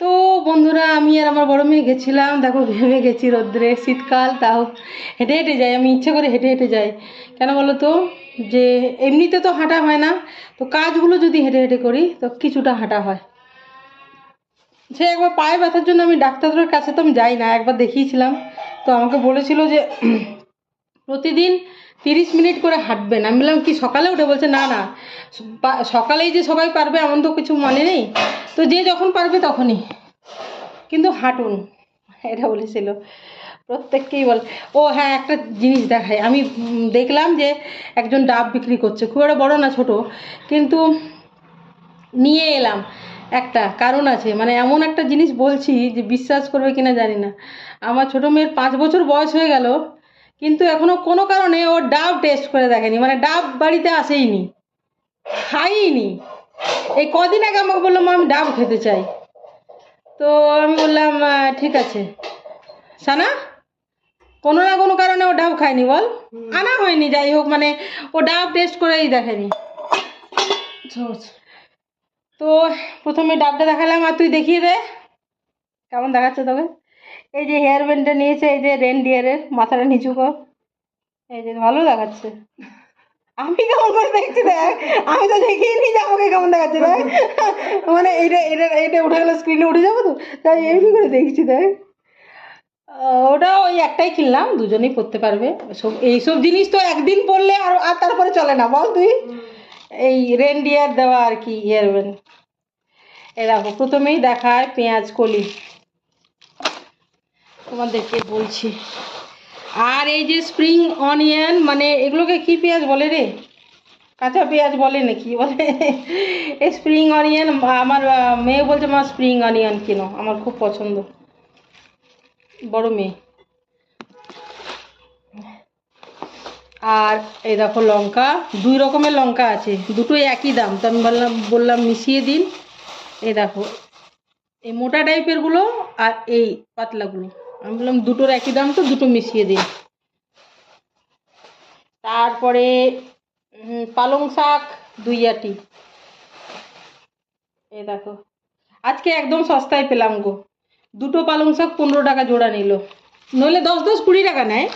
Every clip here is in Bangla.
তো বন্ধুরা, আমি আর আমার বড় মেয়ে গেছিলাম। দেখো ঘেমে গেছি রোদ্রে, শীতকাল, তাও হেঁটে হেঁটে যাই। আমি ইচ্ছে করে হেঁটে হেঁটে যাই। কেন বলো তো? যে এমনিতে তো হাঁটা হয় না। তো কাজগুলো যদি হেঁটে হেঁটে করি, তো কিছুটা হাঁটা হয়। সে একবার পায়ে ব্যথার জন্য আমি ডাক্তারের কাছে তো আমি যাই না, একবার দেখিয়েছিলাম। তো আমাকে বলেছিল যে, প্রতিদিন তিরিশ মিনিট করে হাঁটবেন। আমি বললাম, কি, সকালে উঠে? বলছে, না না। সকালেই যে সবাই পারবে, এমন তো কিছু মানে নেই। তো যে যখন পারবে তখনই। কিন্তু হাঁটুন, এটা বলেছিল। প্রত্যেককেই বল। ও হ্যাঁ একটা জিনিস দেখায় আমি দেখলাম যে একজন ডাব বিক্রি করছে। খুব একটা বড় না, ছোট। কিন্তু নিয়ে এলাম একটা, কারণ আছে। মানে এমন একটা জিনিস বলছি যে, বিশ্বাস করবে কিনা জানি না। আমার ছোটো মেয়ের পাঁচ বছর বয়স হয়ে গেল। কিন্তু এখনও কোনো কারণে ও ডাব টেস্ট করে দেখেনি মানে ডাব বাড়িতে আসেইনি খাইনি এই কদিন আগে আমাকে বললাম আমি ডাব খেতে চাই। তো আমি বললাম ঠিক আছে। সানা কোনো না কোনো কারণে ও ডাব খায়নি বল। আনা হয়নি যাই হোক মানে ও ডাব টেস্ট করেই দেখেনি। তো প্রথমে ডাবটা দেখালাম আর তুই দেখিয়ে দে। কেমন দেখাচ্ছে তোকে? এই যে হেয়ার ব্যান্ডটা নিয়েছে, এই যে রেনডিয়ারের মাথাটা নিচু কর। এই যে ভালো দেখাচ্ছে আমি কেমন করে দেখছি দেখ? আমি তো দেখিয়ে নি যে আমাকে কেমন দেখাচ্ছে, দেখ। মানে এটা এটা এটা উঠে গেলে স্ক্রিনে উঠে যাব তো? তাই এমনি করে দেখছি, দেখ? ওটা ওই একটাই কিনলাম, দুজনেই পরতে পারবে। সব এইসব জিনিস তো একদিন পরলে আর আর তারপরে চলে না, বল তুই। এই রেনডিয়ার দেওয়া আর কি হেয়ার ব্যান্ড এ দেখো, প্রথমেই দেখায় পেঁয়াজ কলি। তোমাদেরকে বলছি। আর এই যে স্প্রিং অনিয়ন মানে এগুলোকে কি পেঁয়াজ বলে রে? কাঁচা পেঁয়াজ বলে নাকি? বলে স্প্রিং অনিয়ন আমার মেয়ে বলছে, মা স্প্রিং অনিয়ন কেনো, আমার খুব পছন্দ। বড় মেয়ে। আর এই দেখো লঙ্কা, দুই রকমের লঙ্কা আছে, দুটোই একই দাম। তো আমি বললাম বললাম, মিশিয়ে দিন। এই দেখো, এই মোটা টাইপেরগুলো আর এই পাতলাগুলো। আমি বললাম দুটোর একই দাম তো, দুটো মিশিয়ে দিন। তারপরে পালং শাক, দুই আটি। এ দেখো, আজকে একদম সস্তায় পেলাম গো। দুটো পালং শাক পনেরো টাকা জোড়া নিল। নইলে দশ দশ কুড়ি টাকা নেয়।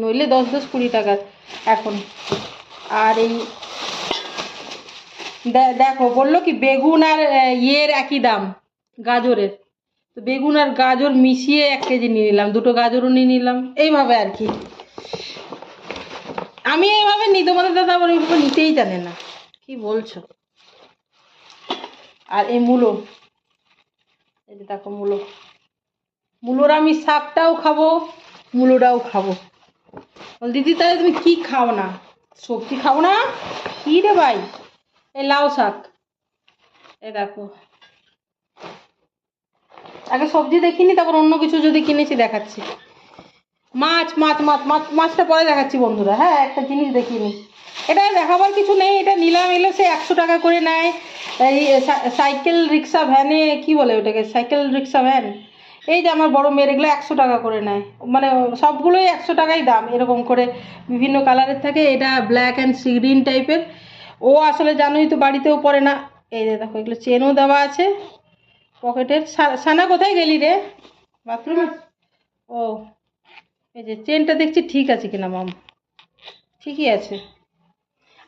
নইলে দশ দশ কুড়ি টাকা এখন। আর এই দেখো, বলল কি, বেগুন আর ইয়ের একই দাম, গাজরের। তো বেগুন আর গাজর মিশিয়ে এক কেজি নিয়ে নিলাম, দুটো গাজরও নিয়ে নিলাম। এইভাবে আর কি। আমি এইভাবে নিই তোমাদের দাদা আবার এইভাবে নিতেই জানে না। কি বলছো? আর এই মূলো, এই যে দেখো মূলো। মূলোর আমি শাকটাও খাব, মূলোটাও খাব। বল, দিদি, তাহলে তুমি কি খাও না? সবজি খাও না? কি রে ভাই? এই লাউ শাক। এ দেখো আগে সবজি দেখিনি, তারপর অন্য কিছু যদি কিনেছি দেখাচ্ছি। মাছ মাছ মাছ মাছ, মাছটা পরে দেখাচ্ছি বন্ধুরা। হ্যাঁ একটা জিনিস দেখিনি। এটা দেখাবার কিছু নেই, এটা নিলাম, এলে, সে একশো টাকা করে নেয়। এই সাইকেল রিক্সা ভ্যানে, কি বলে ওটাকে? Cycle rickshaw van. এই যে আমার বড় মেয়ের, এগুলো একশো টাকা করে নেয়। মানে সবগুলোই একশো টাকাই দাম, এরকম করে বিভিন্ন কালারের থাকে। এটা ব্ল্যাক অ্যান্ড সি, গ্রিন টাইপের। ও আসলে জানোই তো, বাড়িতেও পড়ে না। এই দেখো, এগুলো চেনও দেওয়া আছে। পকেটের সানা কোথায় গেলি রে? বাথরুমে ও, এই যে চেনটা দেখছি ঠিক আছে কিনা মাম। ঠিকই আছে।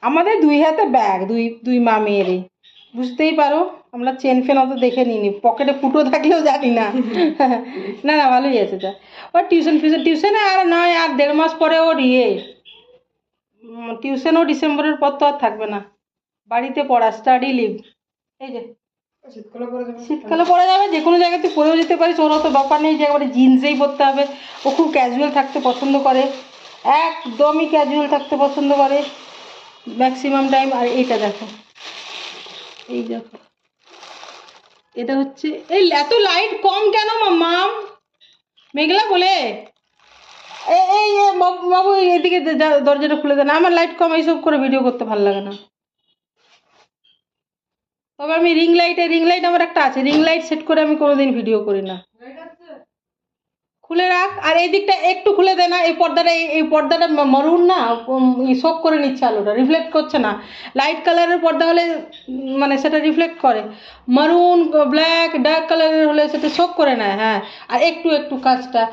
আমাদের দুই হাতে ব্যাগ, দুই দুই মা মেয়েরই। বুঝতেই পারো, আমরা চেন ফেন অত দেখে নিইনি। পকেটে ফুটো থাকলেও জানি না। না না, ভালোই আছে তা ও, টিউশন ফিউশন, টিউশনে আর নয়, আর দেড় মাস পরে ওর ইয়ে। টিউশনও ডিসেম্বরের পর তো আর থাকবে না। বাড়িতে পড়া, স্টাডি লিভ। এই যে শীতকালে পরা যাবে। যে কোনো জায়গাতে পরেও যেতে পারিস, ওর অত ব্যাপার নেই যে একবারে জিন্সেই পরতে হবে। ও খুব ক্যাজুয়াল থাকতে পছন্দ করে। একদমই ক্যাজুয়াল থাকতে পছন্দ করে। ম্যাক্সিমাম টাইম আর এইটা দেখো। এই দেখো। এটা হচ্ছে, এই এত লাইট কম কেন মাম মেঘলা বলে? এই এই বাবু এদিকে দরজাটা খুলে দেন আমার লাইট কম, এইসব করে ভিডিও করতে ভালো লাগে না। তবে আমি রিং লাইটে রিং লাইট আমার একটা আছে। রিং লাইট সেট করে আমি কোনোদিন ভিডিও করি না। খুলে রাখ। আর এই দিকটা একটু খুলে দে না, এই পর্দাটা, এই- পর্দাটা মরুন না শোক করে নিচ্ছে আলোটা রিফ্লেক্ট করছে না। লাইট কালারের পর্দা হলে মানে সেটা রিফ্লেক্ট করে। মারুন ব্ল্যাক ডার্ক কালারের হলে সেটা শোক করে নেয় হ্যাঁ। আর একটু একটু কাজটা।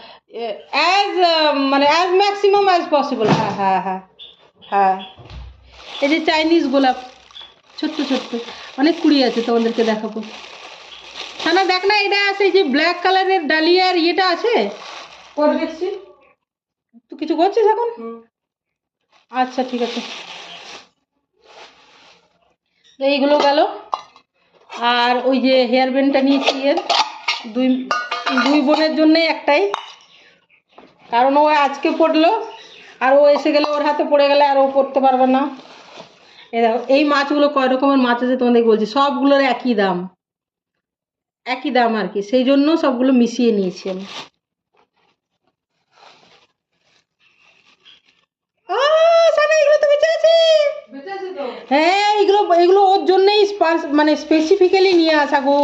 অ্যাজ মানে অ্যাজ ম্যাক্সিমাম অ্যাজ পসিবল হ্যাঁ হ্যাঁ হ্যাঁ হ্যাঁ। এই যে চাইনিজ গোলাপ। ছোট্ট ছোট্ট। অনেক কুড়ি আছে তোমাদেরকে দেখাবো। হ্যাঁ না দেখ না এটা আছে এই যে ব্ল্যাক কালারের ডালিয়ার ইয়েটা আছে? তুই কিছু করছিস এখন? আচ্ছা ঠিক আছে। তো এইগুলো গেল। আর ওই যে হেয়ার ব্যান্ডটা নিয়েছি এর। দুই দুই বোনের জন্যই একটাই। কারণ ও আজকে পড়ল আর ও এসে গেলে ওর হাতে পড়ে গেলে আর ও পড়তে পারবে না। এই দেখো এই মাছগুলো কয় রকমের মাছ আছে তোমাদের বলছি সবগুলোর একই দাম। একই দাম আর কি সেই জন্য সবগুলো মিশিয়ে নিয়েছি আমি। হ্যাঁ এগুলো এগুলো ওর জন্যই মানে স্পেসিফিক্যালি নিয়ে আসা গো।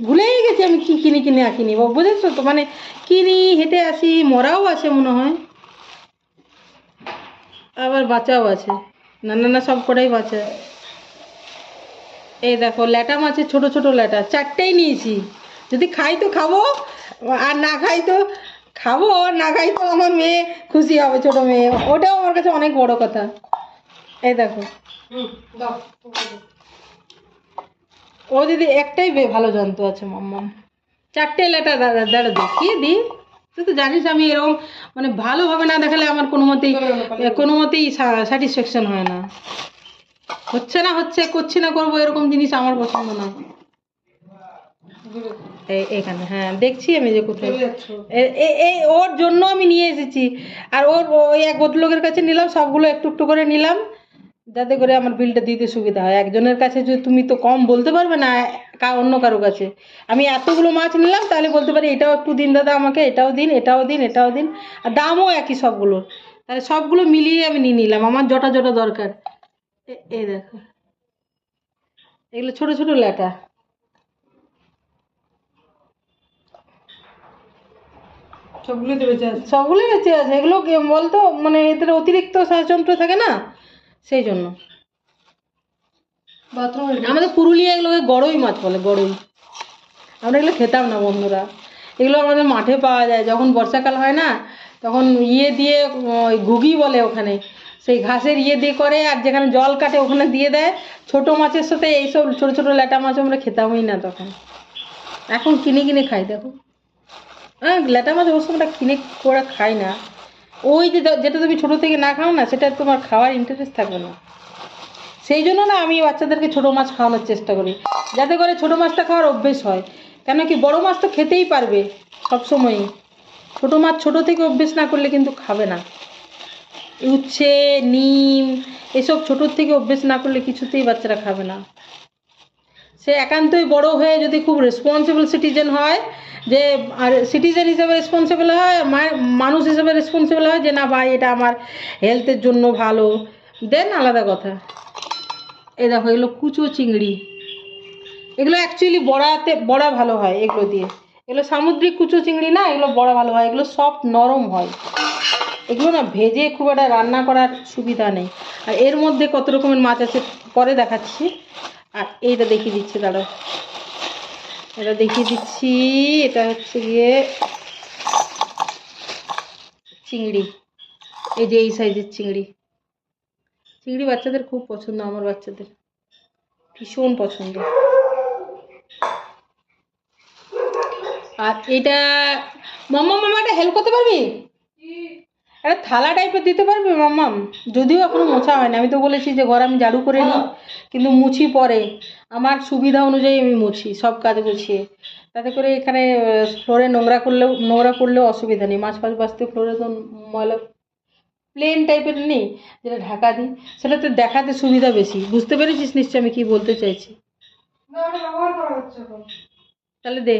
ভুলেই গেছি আমি কি কিনে কিনে আঁকিনি বাবু বুঝেছ তো মানে কিনি হেঁটে আসি মরাও আছে মনে হয়। আবার বাঁচাও আছে। না না না সব কটাই বাঁচা। এই দেখো, ল্যাটা মাছের ছোট ছোট ল্যাটা, চারটেই নিয়েছি। যদি খাই তো খাব, আর না খাই তো খাব না খাই তো আমার মেয়ে খুশি হবে, ছোট মেয়ে। ওটাও আমার কাছে অনেক বড় কথা। এই দেখো। ও যদি একটাই ভালো জন্তু আছে মাম্মা চারটে লেটা দাদা দাঁড়া দেখিয়ে দি তুই তো জানিস আমি এরকম মানে ভালোভাবে না দেখালে আমার কোনো মতেই কোনো মতেই স্যাটিসফ্যাকশন হয় না। হচ্ছে না হচ্ছে করছি না করব এরকম জিনিস আমার পছন্দ না। এখানে হ্যাঁ দেখছি আমি যে কোথায়। এই ওর জন্য আমি নিয়ে এসেছি। আর ওর ওই এক ভদ্রলোকের কাছে নিলাম সবগুলো একটু একটু করে নিলাম। যাতে করে আমার বিলটা দিতে সুবিধা হয়। একজনের কাছে যদি তুমি তো কম বলতে পারবে না কা- অন্য কারও কাছে। আমি এতগুলো মাছ নিলাম তাহলে বলতে পারি এটাও একটু দিন দাদা আমাকে এটাও দিন এটাও দিন এটাও দিন। আর দামও একই সবগুলোর। তাহলে সবগুলো মিলিয়ে আমি নিয়ে নিলাম আমার জটা জটা দরকার। এই দেখো। এগুলো ছোট ছোট ল্যাটা। সবগুলোই বেঁচে আছে। সবগুলোই বেঁচে আছে। এগুলো কি বলতো মানে এদের অতিরিক্ত শ্বাসযন্ত্র থাকে না? সেই জন্য আমাদের পুরুলিয়া এগুলোকে গড়ই মাছ বলে গড়ই আমরা এগুলো খেতাম না বন্ধুরা। এগুলো আমাদের মাঠে পাওয়া যায়। যখন বর্ষাকাল হয় না তখন ইয়ে দিয়ে ওই ঘুগি বলে ওখানে। সেই ঘাসের ইয়ে দিয়ে করে আর যেখানে জল কাটে ওখানে দিয়ে দেয়। ছোট মাছের সাথে এইসব ছোট ছোট ল্যাটা মাছ আমরা খেতামই না তখন। এখন কিনে কিনে খাই দেখো। হ্যাঁ ল্যাটা মাছ অবশ্য আমরা কিনে করে খাই না। ওই যে যেটা তুমি ছোটো থেকে না খাও না, সেটা তোমার খাওয়ার ইন্টারেস্ট থাকবে না। সেই জন্য না আমি বাচ্চাদেরকে ছোটো মাছ খাওয়ানোর চেষ্টা করি। যাতে করে ছোটো মাছটা খাওয়ার অভ্যেস হয়। কেন কি বড় মাছ তো খেতেই পারবে সবসময়ই। ছোটো মাছ ছোটো থেকে অভ্যেস না করলে কিন্তু খাবে না। উচ্ছে, নিম, এসব ছোটোর থেকে অভ্যেস না করলে কিছুতেই বাচ্চারা খাবে না। সে একান্তই বড় হয়ে যদি খুব রেসপন্সিবল সিটিজেন হয়, যে, আর সিটিজেন হিসেবে রেসপন্সিবল হয় মানুষ হিসেবে রেসপন্সিবল হয় যে, না ভাই, এটা আমার হেলথের জন্য ভালো। দেন আলাদা কথা। এই দেখো, এগুলো কুচো চিংড়ি। এগুলো অ্যাকচুয়ালি বড়াতে, বড়া ভালো হয় এগুলো দিয়ে। এগুলো সামুদ্রিক কুচো চিংড়ি না, এগুলো বড়া ভালো হয়, এগুলো সফট নরম হয়। এগুলো না ভেজে খুব একটা রান্না করার সুবিধা নেই। আর এর মধ্যে কত রকমের মাছ আছে, পরে দেখাচ্ছি। আর এইটা দেখিয়ে দিচ্ছি, দাঁড়াও। এটা দেখিয়ে দিচ্ছি, এটা হচ্ছে গিয়ে চিংড়ি। এই যে এই সাইজের চিংড়ি। চিংড়ি বাচ্চাদের খুব পছন্দ, আমার বাচ্চাদের। ভীষণ পছন্দ। আর এটা মামা এটা হেল্প করতে পারবি? একটা থালা টাইপের দিতে পারবি মাম্মাম? যদিও এখনও মোছা হয় না আমি তো বলেছি যে ঘর আমি ঝাড়ু করে নিই কিন্তু মুছি পরে। আমার সুবিধা অনুযায়ী আমি মুছি সব কাজ গুছিয়ে। তাতে করে এখানে ফ্লোরে নোংরা করলেও নোংরা করলেও অসুবিধা নেই। মাছ ফাছ বাঁচতে ফ্লোরে তো ময়লা প্লেন টাইপের নেই যেটা ঢাকা দিই। সেটা তো দেখাতে সুবিধা বেশি। বুঝতে পেরেছিস নিশ্চয়ই আমি কি বলতে চাইছি? তাহলে দে।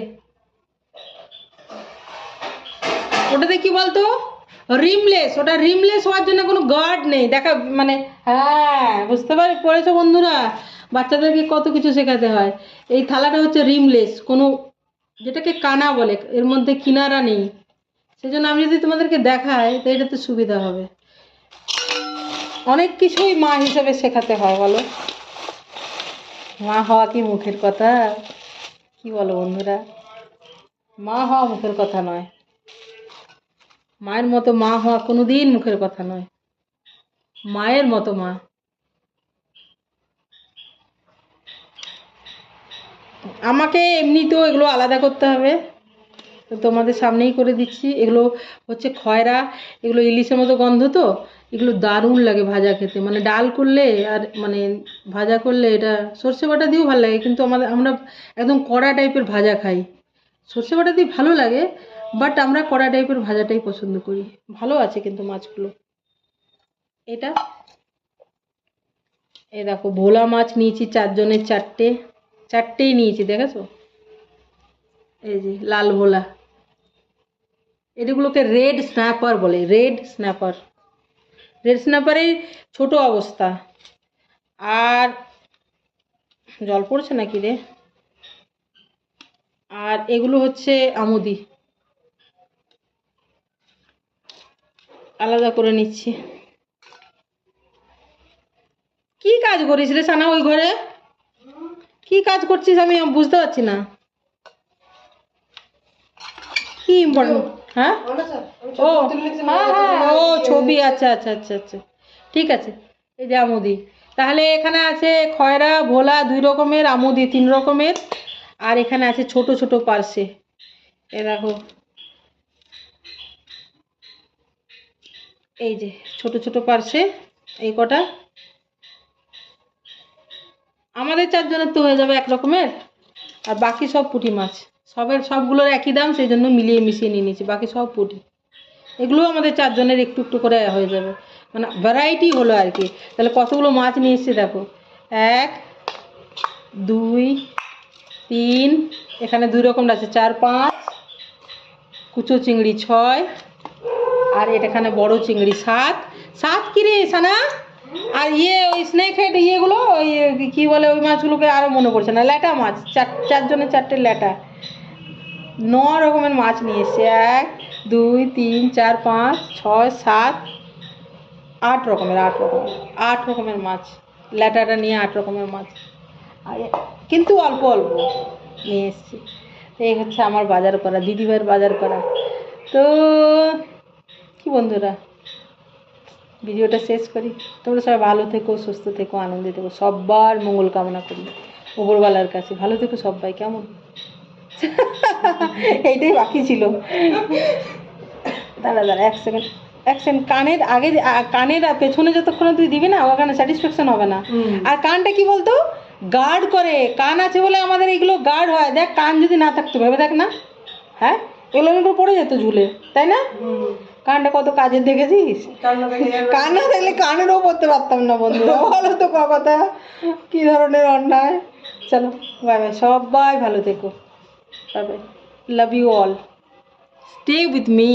ওটাতে কি বলতো? রিমলেস ওটা রিমলেস হওয়ার জন্য কোনো গার্ড নেই। দেখা মানে হ্যাঁ বুঝতে পারে, পড়েছো বন্ধুরা? বাচ্চাদেরকে কত কিছু শেখাতে হয়। এই থালাটা হচ্ছে রিমলেস কোনো, যেটাকে কানা বলে, এর মধ্যে কিনারা নেই। সেজন্য আমি যদি তোমাদেরকে দেখাই, তো এটাতে সুবিধা হবে। অনেক কিছুই মা হিসেবে শেখাতে হয়, বলো। মা হওয়া কি মুখের কথা? কি বলো বন্ধুরা? মা হওয়া মুখের কথা নয়। মায়ের মতো মা হওয়া কোনোদিন মুখের কথা নয়। মায়ের মতো মা। আমাকে এমনিতেও এগুলো আলাদা করতে হবে। তোমাদের সামনেই করে দিচ্ছি। এগুলো হচ্ছে খয়রা, এগুলো ইলিশের মতো গন্ধ তো, এগুলো দারুণ লাগে ভাজা খেতে। মানে ডাল করলে আর মানে ভাজা করলে এটা সর্ষে বাটা দিয়েও ভালো লাগে, কিন্তু আমাদের, আমরা একদম কড়া টাইপের ভাজা খাই। সর্ষে বাটা দিয়ে ভালো লাগে বাট আমরা কড়া টাইপের ভাজাটাই পছন্দ করি। ভালো আছে কিন্তু মাছগুলো। এটা? এই দেখো, ভোলা মাছ নিয়েছি চারজনের চারটে। চারটেই নিয়েছি, দেখেছ? এই যে, লাল ভোলা। এগুলোকে রেড স্ন্যাপার বলে রেড স্ন্যাপার রেড স্ন্যাপারের ছোট অবস্থা। আর জল পড়ছে নাকি রে? আর এগুলো হচ্ছে আমুদি। আলাদা করে নিচ্ছি। কি কাজ করিস রে সানা ওই ঘরে? কি কাজ করছিস আমি বুঝতে পারছি না। কি হ্যাঁ? হ্যাঁ হ্যাঁ ও, ছবি আচ্ছা আচ্ছা আচ্ছা আচ্ছা। ঠিক আছে, এই যে আমুদি। তাহলে এখানে আছে খয়রা, ভোলা, দুই রকমের, আমুদি তিন রকমের, আর এখানে আছে ছোট ছোট পার্সে। এ দেখো এই যে ছোট ছোট পার্সে এই কটা। আমাদের চারজনের তো হয়ে যাবে এক রকমের, আর বাকি সব পুঁটি মাছ। সবের সবগুলোর একই দাম, সেই জন্য মিলিয়ে মিশিয়ে নিয়ে নিয়েছি, বাকি সব পুঁটি। এগুলো আমাদের চারজনের একটু একটু করে হয়ে যাবে। মানে ভ্যারাইটি হলো আর কি। তাহলে কতগুলো মাছ নিয়ে এসেছি দেখো। এক, দুই, তিন, এখানে দুই রকম আছে, চার, পাঁচ, কুচো চিংড়ি ছয় আর এটা এখানে বড় চিংড়ি। সাত? সাত কি রে সানা? আর ইয়ে ওই স্নেক হেড ইয়েগুলো, ওই কি বলে ওই মাছগুলোকে আরও মনে পড়ছে না? ল্যাটা মাছ। চার, চারজনের চারটে ল্যাটা। ন রকমের মাছ নিয়ে এসছে। এক, দুই, তিন, চার, পাঁচ, ছয়, সাত, আট রকমের আট রকমের আট রকমের মাছ। ল্যাটাটা নিয়ে আট রকমের মাছ। আর, কিন্তু অল্প অল্প নিয়ে এসছি। এই হচ্ছে আমার বাজার করা, দিদিভাইয়ের বাজার করা। তো কি বন্ধুরা? ভিডিওটা শেষ করি। তোমরা সবাই ভালো থেকো সুস্থ থেকো আনন্দে থেকো সবার মঙ্গল কামনা করি। ওপরওয়ালার কাছে ভালো থেকো সবাই কেমন? এইটাই বাকি ছিল। দাঁড়া দাঁড়া এক সেকেন্ড এক সেকেন্ড কানের আগে কানের পেছনে যতক্ষণ তুই দিবি না ওখানে স্যাটিসফ্যাকশন হবে না। আর কানটা কি বলতো? গার্ড করে। কান আছে বলে আমাদের এগুলো গার্ড হয়। দেখ কান যদি না থাকতো ভেবে দেখ না। হ্যাঁ? এগুলো পড়ে যেত ঝুলে তাই না। কানটা কত কাজের দেখেছিস? কান্না থাকলে কানেরও পড়তে পারতাম না বন্ধু বলো তো ক কথা? কি ধরনের অন্যায়? চলো বাই বাই সবাই ভালো থেকো। তবে bye love you all stay with me